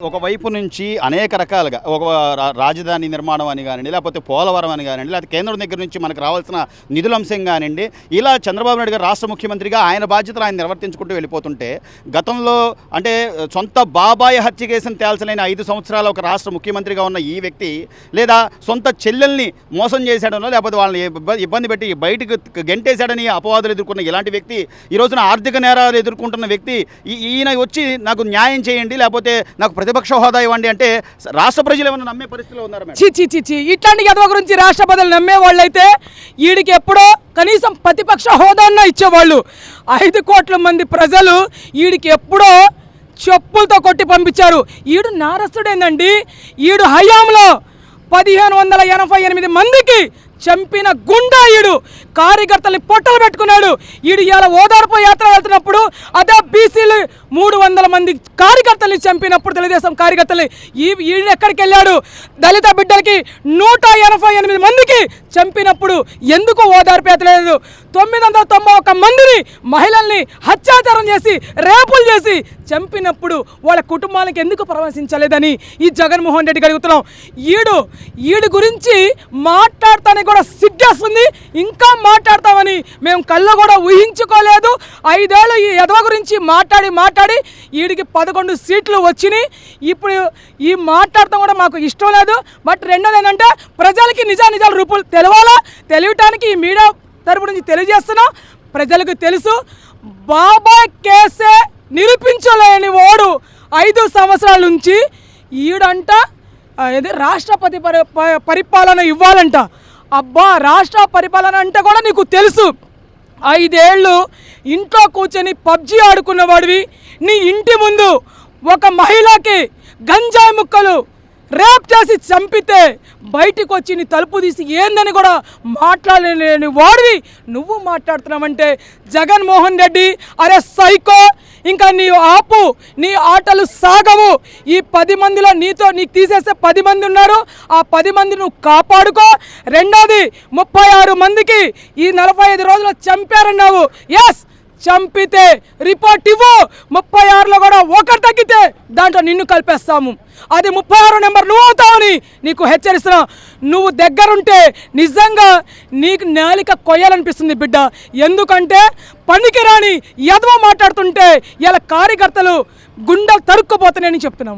ఒకవైపు నుంచి అనేక రకాలుగా ఒక రా- రాజధాని నిర్మాణం అని కానివ్వండి లేకపోతే పోలవరం అని కానివ్వండి లేకపోతే కేంద్రం దగ్గర నుంచి మనకు రావాల్సిన నిధుల అంశం కానివ్వండి ఇలా చంద్రబాబు నాయుడు గారు రాష్ట్ర ముఖ్యమంత్రిగా ఆయన బాధ్యతలు ఆయన నిర్వర్తించుకుంటూ వెళ్ళిపోతుంటే గతంలో అంటే సొంత బాబాయ్ హత్య కేసును తేల్చలేని ఐదు సంవత్సరాల ఒక రాష్ట్ర ముఖ్యమంత్రిగా ఉన్న ఈ వ్యక్తి లేదా సొంత చెల్లెల్ని మోసం చేశాడనో లేకపోతే వాళ్ళని ఇబ్బంది పెట్టి బయటకు గెంటేశాడని అపవాదులు ఎదుర్కొన్న ఇలాంటి వ్యక్తి ఈ రోజున ఆర్థిక నేరాలు ఎదుర్కొంటున్న వ్యక్తి ఈ- ఈయన వచ్చి నాకు న్యాయం చేయండి లేకపోతే నాకు ప్రతిపక్ష హోదా ఇవ్వండి అంటే రాష్ట్ర ప్రజలు ఏమైనా నమ్మే పరిస్థితిలో ఉన్నారు మేడం? చి చి చి చి ఇట్లాంటి గదవ గురించి రాష్ట్రపతులు నమ్మే వాళ్ళైతే వీడికి ఎప్పుడో కనీసం ప్రతిపక్ష హోదాన్న ఇచ్చేవాళ్ళు. ఐదు కోట్ల మంది ప్రజలు వీడికి ఎప్పుడో చెప్పులతో కొట్టి పంపించారు. ఈడు నారస్తుడేందండి? ఈడు హయాంలో పదిహేను వందల ఎనభై ఎనిమిది మందికి చంపిన గుండా ఈడు. కార్యకర్తల్ని పొట్టలు పెట్టుకున్నాడు. ఈడు ఇవాళ ఓదార్పు యాత్ర వెళ్తున్నప్పుడు అదే బీ మూడు వందల మంది కార్యకర్తల్ని చంపినప్పుడు తెలుగుదేశం కార్యకర్తలు ఈ ఈయన ఎక్కడికి వెళ్ళాడు? దళిత బిడ్డలకి నూట ఎనభై ఎనిమిది మందికి చంపినప్పుడు ఎందుకు ఓదార్పేతలేదు లేదు? తొమ్మిది వందల తొంభై ఒక్క మందిని మహిళల్ని హత్యాచారం చేసి రేపులు చేసి చంపినప్పుడు వాళ్ళ కుటుంబాలకు ఎందుకు ప్రవేశించలేదని ఈ జగన్మోహన్ రెడ్డి అడుగుతున్నాం. ఈడు ఈడు గురించి మాట్లాడతానికి కూడా సిగ్గేస్తుంది. ఇంకా మాట్లాడతామని మేము కళ్ళు కూడా ఊహించుకోలేదు. ఐదేళ్ళు ఈ ఎదవ గురించి మాట్లాడి మాట్లాడి వీడికి పదకొండు సీట్లు వచ్చినాయి. ఇప్పుడు ఈ మాట్లాడటం కూడా మాకు ఇష్టం లేదు. బట్ రెండోది ఏంటంటే ప్రజలకి నిజా నిజాల రూపులు తెలవాలా? తెలియటానికి ఈ మీడియా తరపు నుంచి తెలియజేస్తున్నాం. ప్రజలకు తెలుసు బాబాయ్ కేసే నిరూపించలేని వాడు ఐదు సంవత్సరాల నుంచి ఈడంట ఆ, ఏది రాష్ట్రపతి పరి పరిపాలన ఇవ్వాలంట. అబ్బా రాష్ట్ర పరిపాలన అంటే కూడా నీకు తెలుసు. ఐదేళ్ళు ఇంట్లో కూర్చొని పబ్జి ఆడుకున్నవాడివి. నీ ఇంటి ముందు ఒక మహిళకి గంజాయి ముక్కలు రేప్ చేసి చంపితే బయటికి వచ్చి నీ తలుపు తీసి ఏందని కూడా మాట్లాడలేని వాడివి. నువ్వు మాట్లాడుతున్నావంటే జగన్మోహన్ రెడ్డి అరే సైకో ఇంకా నీ ఆపు నీ ఆటలు సాగవు. ఈ పది మందిలో నీతో నీకు తీసేస్తే పది మంది ఉన్నారు. ఆ పది మంది నువ్వు కాపాడుకో. రెండోది ముప్పై ఆరు మందికి ఈ నలభై ఐదు రోజులు చంపారన్నావు. ఎస్ చంపితే రిపోర్ట్ ఇవ్వు. ముప్పై ఆరులో కూడా ఒకటి తగ్గితే దాంట్లో నిన్ను కలిపేస్తాము. అది ముప్పై ఆరు నెంబర్ నువ్వు అవుతావని నీకు హెచ్చరిస్తున్నా. నువ్వు దగ్గరుంటే నిజంగా నీకు నాలిక కొయ్యాలనిపిస్తుంది బిడ్డ. ఎందుకంటే పనికిరాని ఎదవ మాట్లాడుతుంటే ఇలా కార్యకర్తలు గుండెలు తరుక్కుపోతున్నాయని చెప్తున్నాము.